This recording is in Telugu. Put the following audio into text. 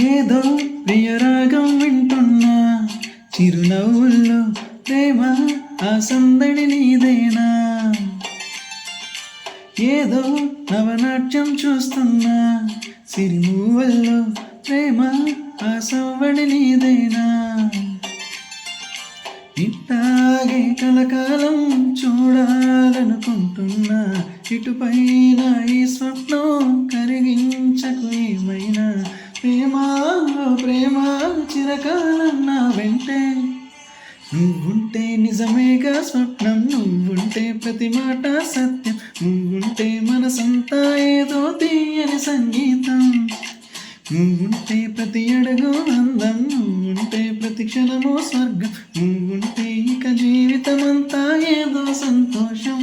ఏదో ప్రియరాగం వింటున్నా. చిరునవ్వుల్లో ప్రేమ ఆ సందడి నీదేనా? ఏదో నవనాట్యం చూస్తున్నా. సిరిమూవల్లో ప్రేమ ఆ సవ్వడి నీదేనా? ఇట్టాగే కలకాలం చూడాలనుకుంటున్నా. ఇటుపైన ఈ స్వప్నం కరిగించకు ఏమైనా? చిరకాలం నా వెంటే నువ్వుంటే నిజమేగా స్వప్నం నువ్వుంటే ప్రతి మాట సత్యం నువ్వుంటే మనసంతా ఏదో తీయని సంగీతం. నువ్వుంటే ప్రతి అడుగు అందం నువ్వుంటే ప్రతి క్షణము స్వర్గం నువ్వుంటే ఇక జీవితమంతా ఏదో సంతోషం.